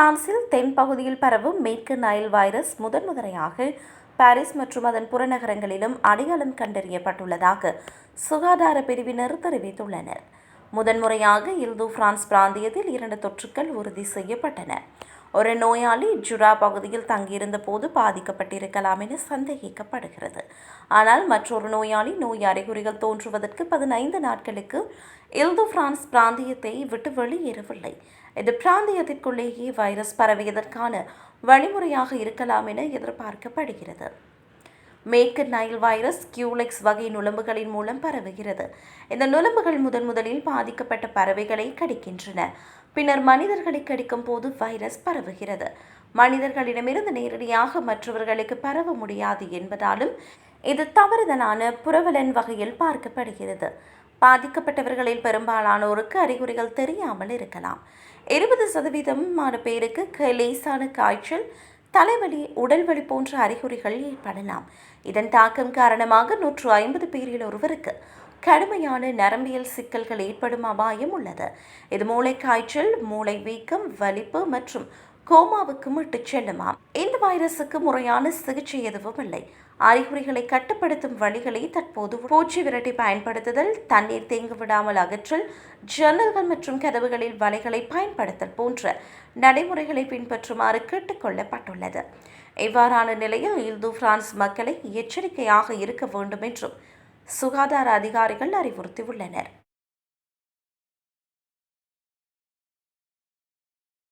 பிரான்சில் தென் பகுதியில் பரவும் மேற்கு நைல் வைரஸ் முதன் முதலையாக பாரிஸ் மற்றும் அதன் புறநகரங்களிலும் அடையாளம் கண்டறியப்பட்டுள்ளதாக சுகாதார பிரிவினர் தெரிவித்துள்ளனர். முதன்முறையாக இல்து பிரான்ஸ் பிராந்தியத்தில் இரண்டு தொற்றுக்கள் உறுதி செய்யப்பட்டன. ஒரு நோயாளி ஜுரா பகுதியில் தங்கியிருந்த போது பாதிக்கப்பட்டிருக்கலாம் என சந்தேகிக்கப்படுகிறது. ஆனால் மற்றொரு நோயாளி நோய் அறிகுறிகள் தோன்றுவதற்கு பதினைந்து நாட்களுக்கு இல்து பிரான்ஸ் பிராந்தியத்தை விட்டு வெளியேறவில்லை. இது பிராந்தியத்திற்குள்ளேயே வைரஸ் பரவியதற்கான வழிமுறையாக இருக்கலாம் என எதிர்பார்க்கப்படுகிறது. மேற்கு நைல் வைரஸ் கியூலெக்ஸ் வகை நுளம்புகளின் மூலம் பரவுகிறது. இந்த நுளம்புகள் முதன் முதலில் பாதிக்கப்பட்ட பறவைகளை கடிக்கின்றன. பின்னர் மனிதர்களை கடிக்கும் போது வைரஸ் பரவுகிறது. மனிதர்களிடமிருந்து நேரடியாக மற்றவர்களுக்கு பரவ முடியாது என்பதாலும் இது தவறுதலான புரவலன் வகையில் பார்க்கப்படுகிறது. பாதிக்கப்பட்டவர்களில் பெரும்பாலானோருக்கு அறிகுறிகள் தெரியாமல் இருக்கலாம். இருபது சதவீதமான பேருக்கு லேசான காய்ச்சல் தலைவலி உடல்வலி போன்ற அறிகுறிகள் ஏற்படலாம். இதன் தாக்கம் காரணமாக நூற்று ஐம்பது பேரில் ஒருவருக்கு கடுமையான நரம்பியல் சிக்கல்கள் ஏற்படும் அபாயம் உள்ளது. இது மூளை காய்ச்சல் மூளை வீக்கம் வலிப்பு மற்றும் கோமாவுக்கும் இட்டுச் செல்லுமாம். இந்த வைரஸுக்கு முறையான சிகிச்சை எதுவும் இல்லை. அறிகுறிகளை கட்டுப்படுத்தும் வழிகளை தற்போது பூச்சி விரட்டி பயன்படுத்துதல் தண்ணீர் தேங்க விடாமல் அகற்றல் ஜன்னல்கள் மற்றும் கதவுகளில் வலைகளை பயன்படுத்தல் போன்ற நடைமுறைகளை பின்பற்றுமாறு கேட்டுக்கொள்ளப்பட்டுள்ளது இவ்வாறான நிலையில் இந்து பிரான்ஸ் மக்களை எச்சரிக்கையாக இருக்க வேண்டும் என்றும் சுகாதார அதிகாரிகள் அறிவுறுத்தியுள்ளனர்.